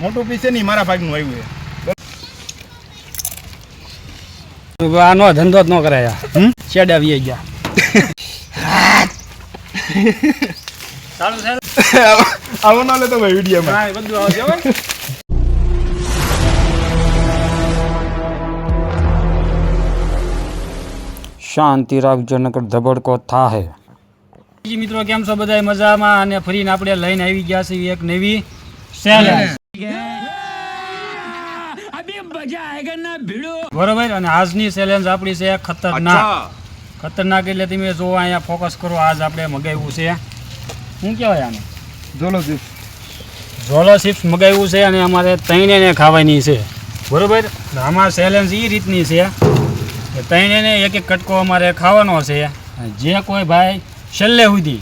મોટું પીસ છે ને મારા ભાગનું આવ્યું આનો ધંધો જ ન કરાય શેડ આવી ગયા. સારું સારું આવો ના લેતો ભાઈ વિડીયોમાં બધું આવશે શાંતિ રાખજો નકર ધબડકો થાહે. મિત્રો કેમ છો? બધા મજામાં અને ફરીને આપણે લઈને આવી ગયા છીએ એક નવી ચેલેન્જ બરોબર અને આજની ચેલેન્જ આપણી છે ખતરનાક. ખતરનાક એટલે તમે જો અહીંયા ફોકસ કરો આજ આપણે મગાવ્યું છે. શું કહેવાય આને? ઝોલો ચિપ્સ મગાવ્યું છે અને અમારે ત્રણેને ખાવાની છે. બરોબર? આમાં ચેલેન્જ એ રીતની છે કે ત્રણેને એક એક કટકો અમારે ખાવાનો છે. અને જે કોઈ ભાઈ છેલ્લે સુધી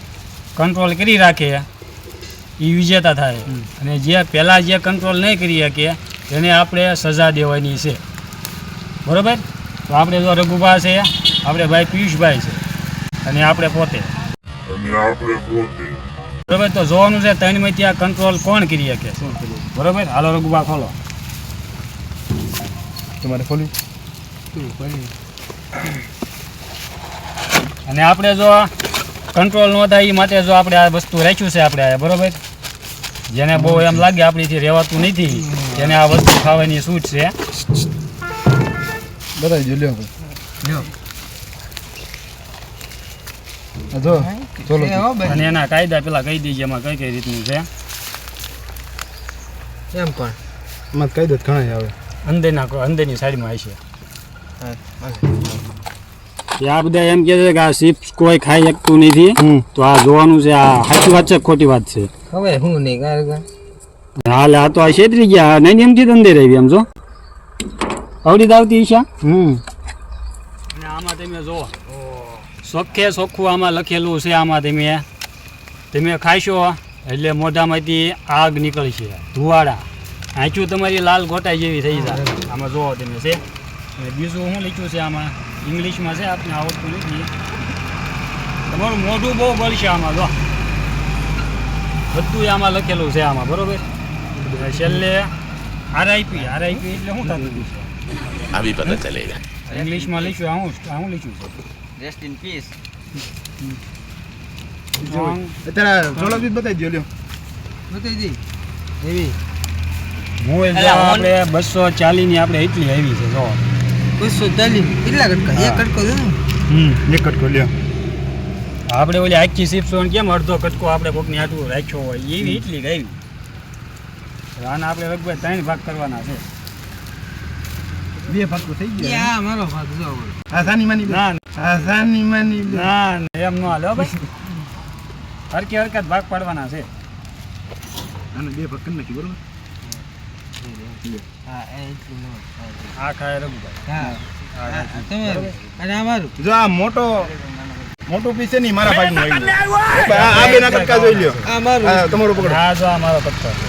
કંટ્રોલ કરી રાખે એ વિજેતા થાય. અને જે પહેલાં જે કંટ્રોલ નહીં કરી શકે એને આપણે સજા દેવાની છે. બરોબર? તો આપણે જો રઘુભા છે આપણે ભાઈ પિયુષભાઈ છે. અને આપણે પોતે. બરોબર? તો જોવાનું છે ત્રણમાંથી આ કંટ્રોલ કોણ કરી શકે? બરોબર? હાલો રઘુભા ખોલો. તમારે ખોલ્યું અને આપણે જો કંટ્રોલ ન થાય એ માટે જો આપણે આ વસ્તુ રાખ્યું છે આપણે આ બરોબર? જેને બહુ એમ લાગે આપણીથી રહેવાતું નથી જેને આ વસ્તુ ખાવાની છૂટ છે. બતાવી જો લ્યો. જો અને એના કાયદા પેલા કહી દીજે એમાં કઈ કઈ રીતનું છે. એમ પણ એમાં કહી દો ઘણા આવે. અંદરના અંદરની સાઈડમાં હશે. આ બધા એમ કે છે કે આ ચિપ્સ કોઈ ખાઈ શકતું નથી. હમ. તો આ જોવાનું છે આ સાચી વાત છે ખોટી વાત છે? હવે હું નહીં કારણ હાલ આ તો આ છેતરી ગયા નહીં એમ થી અંદર રહી એમ જો. અવડી જ આવતી ઈશા હમ. અને આમાં તમે જુઓ સોખે સોખું આમાં લખેલું છે આમાં તમે. તમે ખાશો એટલે મોઢામાંથી આગ નીકળશે ધુવાડા. આંચું તમારી લાલ ગોટાઈ જેવી થઈ જાય. આમાં જુઓ તમે છે. અને બીજું શું લખ્યું છે આમાં? ઇંગ્લિશમાં છે આપને આવડતું નથી. તમારું મોઢું બહુ બળશે આમાં જો. બધું આમાં લખેલું છે આમાં બરોબર? છેલ્લે આરઆઈપી આરઆઈપી એટલે શું થતું છે આવી પતા ચાલે ઇંગ્લિશમાં લખ્યું આવું આવું લખ્યું છે. રેસ્ટ ઇન પીસ અત્યારે જોલાબી બતાવી દો લ્યો. બતાવી દી. એવી. હું આપણે બસો ચાલીની આપણે એટલી આવી છે જો. બસો ચાલીસ. કેટલા કટકા? એક કટકો હમ. એક કટકો લ્યો. આપણે ઓલી આખી ચિપ્સ કેમ અડધો કટકો આપણે કોકની આટલું રાખ્યો હોય એવી એટલી ગઈ આના આપણે લગભગ ત્રણ ભાગ કરવાના છે. બે ભાગ તો થઈ ગયા. યા મારો ભાગ જો આસાની માની ના આસાની માની ના ના, એમ ન હાલો ભાઈ. હરકી હરકત ભાગ પાડવાના છે. અને બે ભાગ કરી નાખી બરોબર? હા એ એટલું આ ખાય રઘુભાઈ. હા. ખાય. અને અમારું જો આ મોટો મોટું પીસ છે નહીં મારા ભાગનું આવ્યું આ આ બે ના કટકા જોઈ લ્યો. આ મારું. તમારો પકડો. હા જો આ મારો કટકા છે.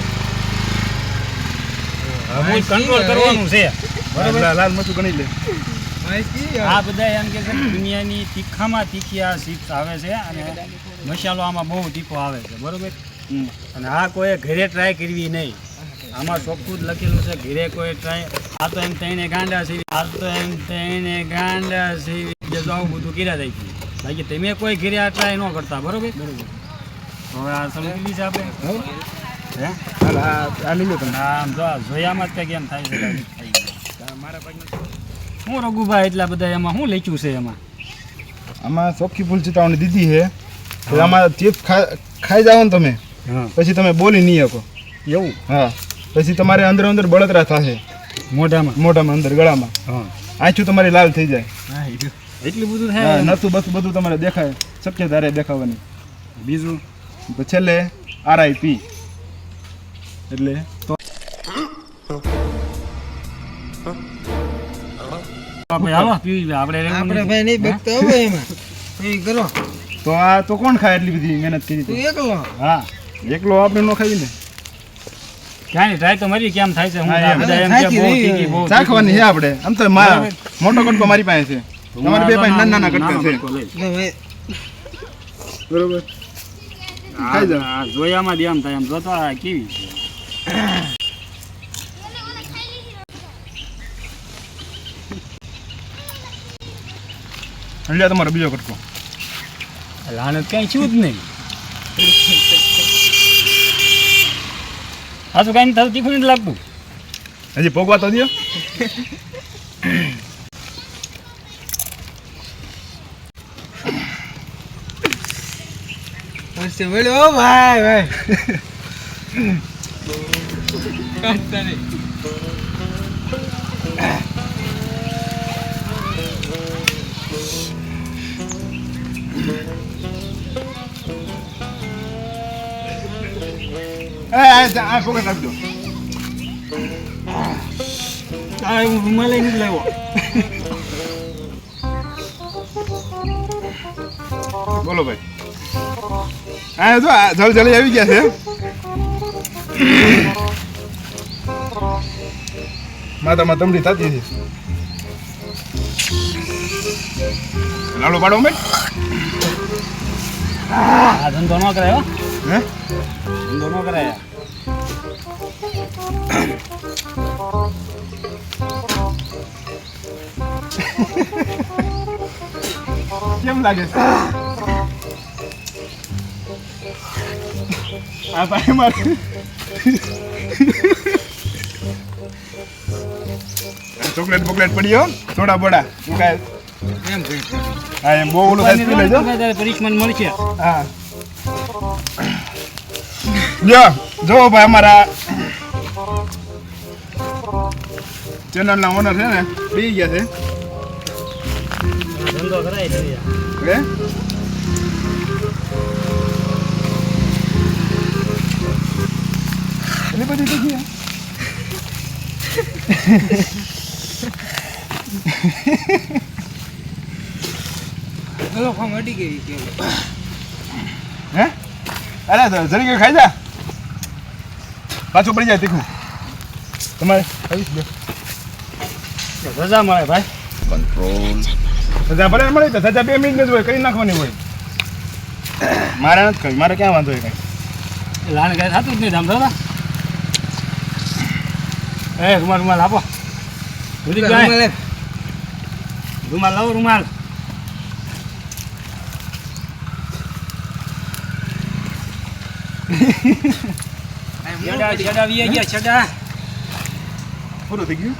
હું કંટ્રોલ કરવાનું છે. બરાબર? લાલ લાલ મરચું ગણી લે. આ બધા એમ કે છે દુનિયાની તીખામાં તીખી આ શીખ આવે છે અને મસાલો આમાં બહુ તીખો આવે છે બરોબર? અને આ કોઈ ઘરે ટ્રાય કરવી નહીં. આમાં ચોખ્ખું જ લખેલું છે ઘરે કોઈ ટ્રાય આ તો એમ તઈને ગાંડા સીવી આ તો એમ તઈને ગાંડા સીવી જે આવું બધું કર્યા થઈ છે. બાકી તમે કોઈ ઘેરે આટલા ન કરતા બરોબર? બરોબર. હવે આ સમજી લીધી આપણે? હે? આ આ લઈ તમે. આમ જો જોયામાં જ કંઈક એમ થાય છે. મારા ભાઈ હું રઘુભાઈ એટલા બધા એમાં શું લખ્યું છે એમાં? આમાં ચોખ્ખી ફૂલ ચિતાવણી દીધી છે. આમાં ચિપ્સ ખાઈ જાઓ ને તમે. પછી તમે બોલી નહીં શકો. એવું? હા. પછી તમારે અંદર અંદર બળતરા થશે. મોઢામાં? મોઢામાં અંદર ગળામાં. આછું તમારી લાલ થઈ જાય. એટલું બધું હા, થાય નતું બસ બધું તમારે દેખાય. શક્ય ધારે દેખાવાની. બીજું? તો છેલ્લે આરઆઈપી એટલે તો આ તો કોણ ખાય એટલી બધી મહેનત કરી એકલો. હા એકલો આપણે ન ખાઈ ને. ક્યાંય ટ્રાય તો મારી કેમ થાય છે? હું બધા એમ કે બહુ રહી. તીખી, બહુ ચાખવાની છે આપણે. આમ તો મોટો કટકો મારી પાસે છે. તમારે બે ભાઈ નાના નાના કટકા છે. બરોબર. જોયામાં જ એમ થાય જોતા કેવી છે? લ્યા તમારો બીજો કટકો. લાનત કઈ છું જ નહીં. હાસુ કઈ તીખું નથી લાગતું. હજી ભોગવા તો દો વર્ષે બોલ્યો ભાઈ ભાઈ. આ ફોકસ રાખજો આ રૂમાલ લઈને જ લાવ્યો. બોલો ભાઈ. હા જો આ જલ જલ્દી આવી ગયા છે. માતામાં તમડી થતી છે લાડુ પાડો મેં આ ધંધો ન કરાયો હે. ધંધો ન કરાયા કેમ લાગે છે? આ ભાઈ મારે. ચોકલેટ બોકલેટ પડી હો થોડા બોડા. શું કાંઈ એમ હા એમ બહુ ઓલું થાય પી લેજો પનિશમેન્ટ મળશે હા. જો જો ભાઈ અમારા ચેનલના ઓનર છે ને પી ગયા છે. ધંધો કરાય છે. હે? એટલી બધી થઈ ગયા. ચલો અડી ગઈ કે હે? અરે તો જરી ખાઈ જા. પાછું પડી જાય તીખું. તમારે રજા મળે ભાઈ. કંટ્રોલ રજા ભલે મળી તો રજા બે મિનિટ જ હોય કરી નાખવાની હોય. મારે નથી કહ્યું મારે ક્યાં વાંધો હોય કઈ? લાણ કાંઈ થતું જ નહીં ધામ દાદા એ રૂમાલ રૂમાલ આપો. રૂમાલે લાવો રૂમાલ. છેડા છેડા વી ગયા છેડા. પૂરું થઈ ગયું?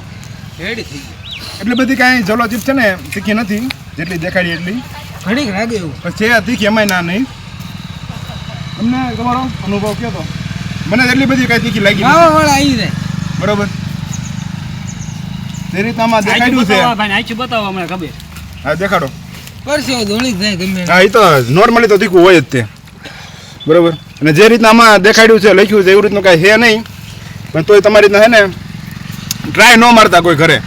રેડી એટલે બધી કાંઈ જલો ચીપ છે ને તીખી નથી જેટલી દેખાડી એટલી. ઘડીક લાગે એવું. છે તીખી એમાંય ના નહીં. તમને તમારો અનુભવ કયો તો? મને એટલી બધી કાંઈ તીખી લાગી નથી. વાવા વાળા આવી જાય. બરોબર? જે દેખાડ્યું છે. ભાઈ આઈચું બતાવો અમને ખબર. હા દેખાડો. પરસેવો ધોળી જ જાય ગમે. હા એ તો નોર્મલી તો તીખું હોય જ તે. બરોબર? અને જે રીતના આમાં દેખાડ્યું છે લખ્યું છે એવું રીતનું કાંઈ છે નહીં. પણ તોય તમારી રીતના છે ને ટ્રાય ન મારતા કોઈ ઘરે.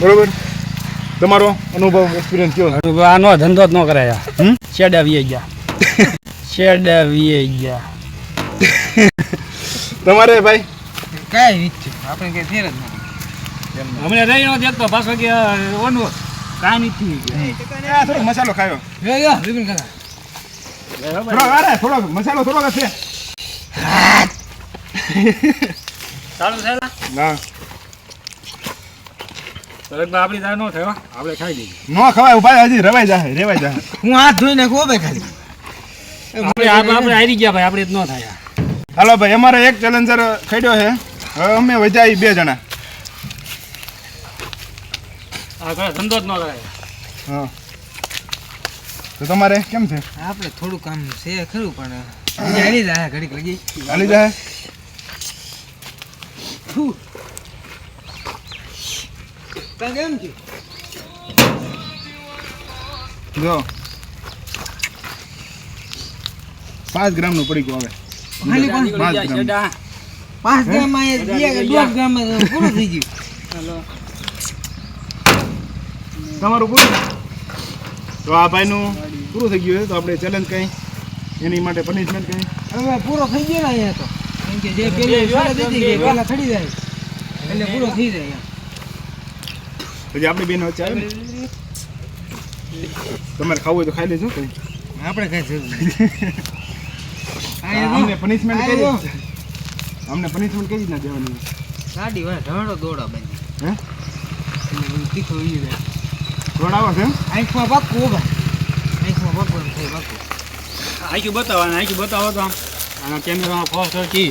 બરોબર? તમારો અનુભવ એક્સપિરિયન્સ કયો? આનો ધંધો જ ન કરાય. હમ? શેડા વી ગયા. છેડા વી ગયા. તમારે ભાઈ? કાંઈ રીત છે આપણે કઈ ફેર જ હમણાં રહી નો દેખતો પાછો કે ઓનું કાંઈ નથી આ થોડોક મસાલો ખાયો. વિપિન કાકા. થોડો અરે થોડો મસાલો થોડોક જ છે સારું છે ના આપણી દાળ ન થયો આપણે ખાઈ લઈએ. ન ખવાય ભાઈ હજી રવાઈ જાય રેવાઈ જાય હું હાથ ધોઈ નાખું ભાઈ ખાલી. આપણે આપણે આપણે હારી ગયા ભાઈ આપણે જ ન થાય. હાલો ભાઈ અમારે એક ચેલેન્જર ખેડ્યો છે. હવે અમે વજાઈ બે જણા આ ઘરે ધંધો જ ન કરાય હા. તો તમારે કેમ છે? આપણે થોડું કામ છે ખરું પણ ચાલી જાય ઘડીક લગી. ચાલી જાય? કેમ છે જો. પાંચ ગ્રામનું પડી ગયું હવે પાંચ પાંચ ગ્રામ. પાંચ ગ્રામમાં દોઢ ગ્રામમાં પૂરું થઈ ગયું. તમારું પૂરું? તો આ ભાઈનું પૂરું થઈ ગયું છે. તો આપણે ચેલેન્જ કંઈ એની માટે પનિશમેન્ટ કંઈ? હવે પૂરો થઈ ગયો ને અહીંયા તો. કેમ કે જે પેલી દીધી કે પેલા ખડી જાય. એટલે પૂરો થઈ જાય પછી આપણે બેન વચ્ચે આવે ને? તમારે ખાવું હોય તો ખાઈ લેજો કંઈ. આપણે કઈ જરૂર નહીં હા, અમને પનિશમેન્ટ આયો. અમને પનિશમેન્ટ કઈ રીતના દેવાની? ગાડી વાળા ઢળો દોડા બની હે? તીખું ઉઈ જાય જોડાવો છે? આંખમાં પાકું હો ભાઈ. આંખમાં પાકું એમ થઈ પાકું આખી બતાવો અને આંખ્યું બતાવો તો. આમ આના કેમેરામાં ફોસ્ટર કી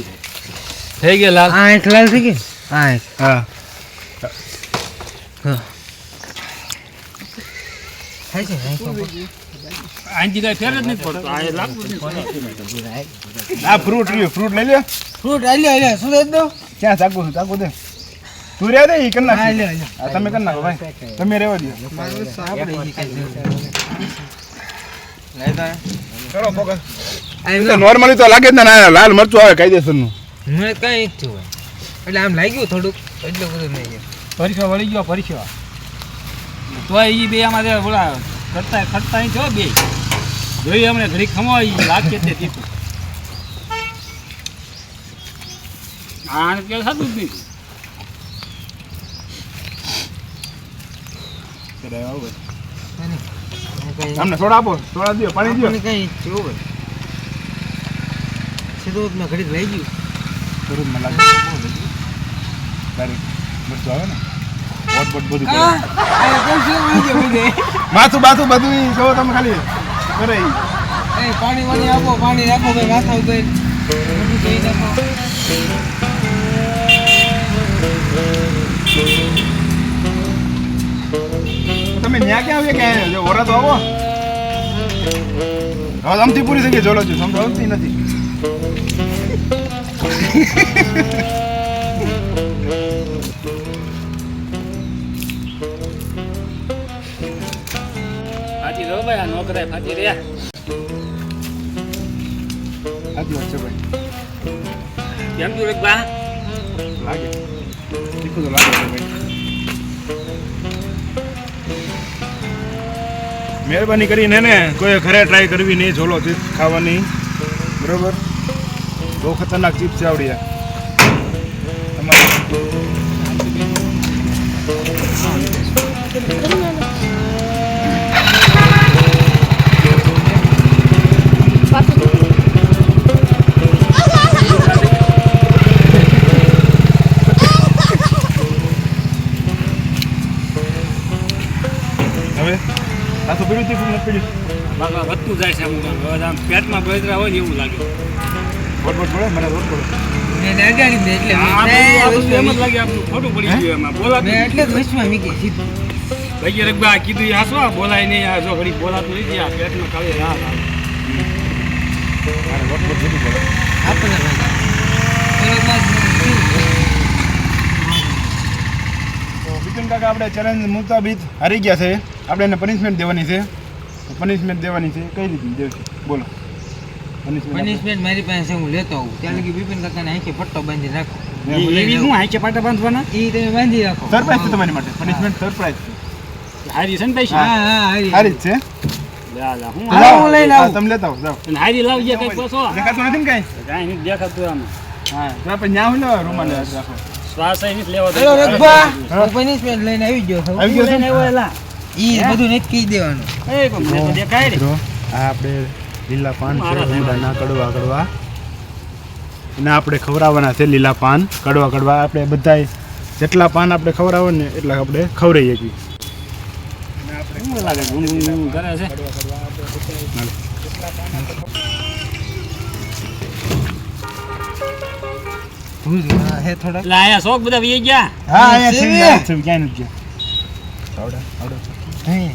થઈ ગયા લાલ? આંખ લાલ થઈ ગઈ? ને? આ આંખ. હા. થાય છે ને. આનથી કાંઈ ફેર જ નથી પડતો. આ લાગતું આ ફ્રૂટ ફ્રૂટ લઈ લે ફ્રૂટ આલ્યો આલ્યો. શું દઉં ક્યાં ચાકુ છે? ચાકુ દે. તું રહ્યા દે ઈ કરી નાખ. હા, તમે કરી નાખો ભાઈ. તમે રહેવા દો. મારું ફોકસ નથી. તો નોર્મલી તો લાગે જ ને ના લાલ મરચું આવે કાયદેસરનું. મને કાંઈ જ થયું હોય. એટલે આમ લાગ્યું થોડુંક એટલું બધું નહીં પરીક્ષા વળી ગયો પરીક્ષા. તો એ બે આમાં બોલા કરતા ખટતા અહીં છો બે. જોઈએ અમને ઘડી ખમો ઈ લાગે તે દીધું આ કે સાચું જ નહીં મને કાંઈ- અમને થોડા આપો થોડા દો પાણી દો કઈ કાંઈ જ થયું હોય સીધું મેં ઘડીક લઈ ગયું. જરૂરમાં લાગે. તારી મરચું આવે ને? બોટ બોટ બધું કરે. માથું બાથું બધું જોવો તમે ખાલી કરે પાણી વાણી આપો પાણી રાખો ભાઈ માથા ઉપર. બધું નાખો. તમે ન્યા ક્યાં આવ્યા ક્યાં જો ઓરા તો આવો. હવે આમથી પૂરી થઈ ગઈ જોડો છું સમજાવતી નથી. ફાટી રહો ભાઈ આ નોકરાય ફાટી રહ્યા. સાચી વાત છે ભાઈ. કેમ તું બા? લાગે. તો લાગે ભાઈ. મહેરબાની કરીને ને કોઈ ઘરે ટ્રાય કરવી નહીં ઝોલો ચીપ્સ ખાવાની. બરોબર? બહુ ખતરનાક ચીપ્સ છે આવડી તમારે વધતું જાય છે અમુક આમ. હવે આમ પેટમાં બળતરા હોય ને એવું લાગે. બોલાય નહીં આ જો ઘડી બોલાતું નથી આ પેટમાં ખાલી રાહ આપણને બિપિન કાકા આપણે ચેલેન્જ મુતાબિક હારી ગયા છે. આપણે એને પનિશમેન્ટ દેવાની છે. પનિશમેન્ટ દેવાની છે કઈ રીતની દેવશે બોલો. પનિશમેન્ટ મારી પાસે હું લેતો આવું. ત્યાં લગી બિપિન કાકાને આંખે પટ્ટો બાંધી રાખો એવી શું હાંચે પાટા બાંધવાના? એ તમે બાંધી રાખો. સરપ્રાઈઝ છે તમારી માટે. પનિશમેન્ટ સરપ્રાઈઝ છે. હારી છે ને હા પૈસા? હા હારી. છે? લા લા હું હાલો, હું હા, આવું. તમે લેતા આવો જાઓ. હારી લાવજે કઈ દેખાતું નથી ને કાંઈ? કાંઈ નથી દેખાતું આમાં. હા તો આપણે ન્યા હોય ને રૂમાલ રાખો. શ્વાસ લેવા પનિશમેન્ટ લઈને આવી ગયો આવી ગયો બધું નથી કહી દેવાનું. એ મને તો દેખાય ને. આ આપણે લીલા પાન ના કડવા કડવા. અને આપણે ખવડાવવાના છે લીલા પાન કડવા કડવા. આપણે બધાય જેટલા પાન આપણે ખવડાવો ને એટલા આપણે ખવડાવીએ છીએ. થોડા લાયા શોખ બધા વી ગયા? હા ગયા. આવડે આવડે. હે.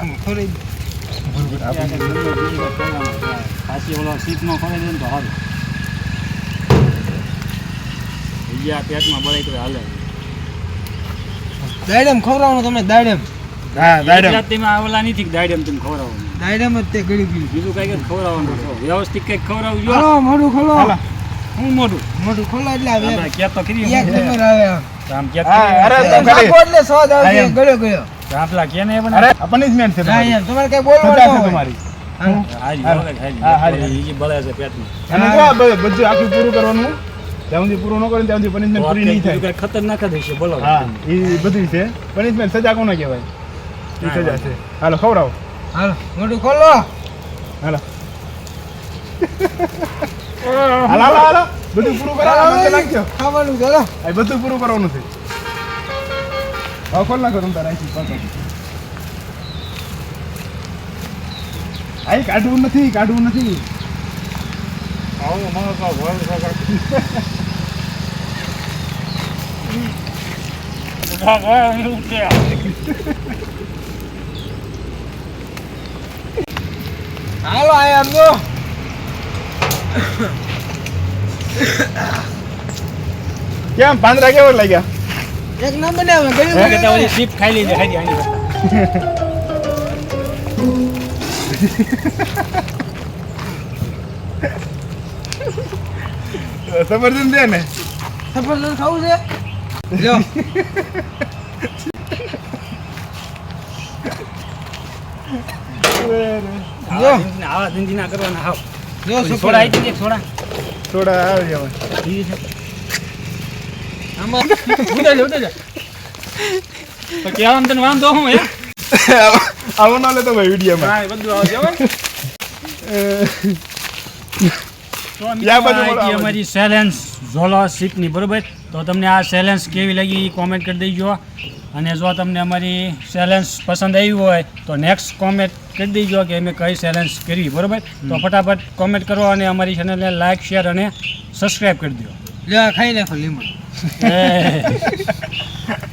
આમ થોડી પાછી ઓલો સીટમાં ખોલે દે ને તો સારું ગયા પેટમાં બળે તો હાલે. દાડમ ખવડાવવાનું તમે દાડમ? હા દાડમ. ગુજરાતીમાં નથી દાડમ તમે ખવડાવવાનું દાડમ જ તે ગળી ગયું. બીજું કઈ કઈ ખવડાવવાનું છો. વ્યવસ્થિત કંઈક ખવડાવવું જો. મોઢું ખોલો. હું મોઢું? મોઢું ખોલો એટલે આવે આપણે તો કરી એક નંબર આવે આમ. આમ ક્યાં અરે તો નાખો એટલે હા, આવશે એમ. ગળ્યો ગળ્યો. કે ને પણ અરે પનિશમેન્ટ છે હા તમારી. તમારે કઈ બોલવાનું છે તમારી. હા. હારી હા. બળે હારી. હા, હારી. ઈ જે બળે છે પેટમાં. અને જો આ બ- બધું આખું પૂરું કરવાનું જ્યાં સુધી પૂરું ન કરે ત્યાં સુધી પનિશમેન્ટ પૂરી નહીં થાય. કઈ ખતરનાક જ હશે બોલો. હા એ બધી છે. પનિશમેન્ટ સજા કોને કહેવાય? એ સજા છે. હાલો ખવડાવો. હાલો મોટું ખોલો. હાલો. હાલો હાલો હાલો. બધું પૂરું કરવાનું નાખજો ખાવાનું ચાલો આ બધું પૂરું કરવાનું છે. હવે ખોલ નાખો તમે તારા આઈ કાઢવું નથી કાઢવું નથી. આવું ગયા એવું છે. હાલો આયા કેમ? પાંદડા કેવા લાગ્યા? એક નંબર ને આવે ગયું કે તો ઓલી સીપ ખાઈ લીધી હાજી આની સફરજન દે ને. સફરજન ખાવું છે? જો આવા જિંદગી- આવા જિંદગી ના કરવાના હાવ. જો ઓલી સફરજન. સોડા આવી હતી સોડા થોડા. આવી હવે. પીવી છે? આમાં ઉતર જા ઉતર જા તો કહેવામાં તને વાંધો હું હે? આવો ના લેતો ભાઈ વિડીયોમાં. હા બધું આવજો તો અમારી ચેલેન્જ ઝોલો શીપની બરોબર? તો તમને આ સેલેન્સ કેવી લાગી એ કોમેન્ટ કરી દેજો. અને જો તમને અમારી ચેલેન્જ પસંદ આવી હોય તો નેક્સ્ટ કોમેન્ટ કરી દેજો કે અમે કઈ ચેલેન્જ કરવી બરોબર? તો ફટાફટ કોમેન્ટ કરો અને અમારી ચેનલને લાઇક શેર અને સબસ્ક્રાઈબ કરી દો. લેવા ખાઈ નાખો લીમડ.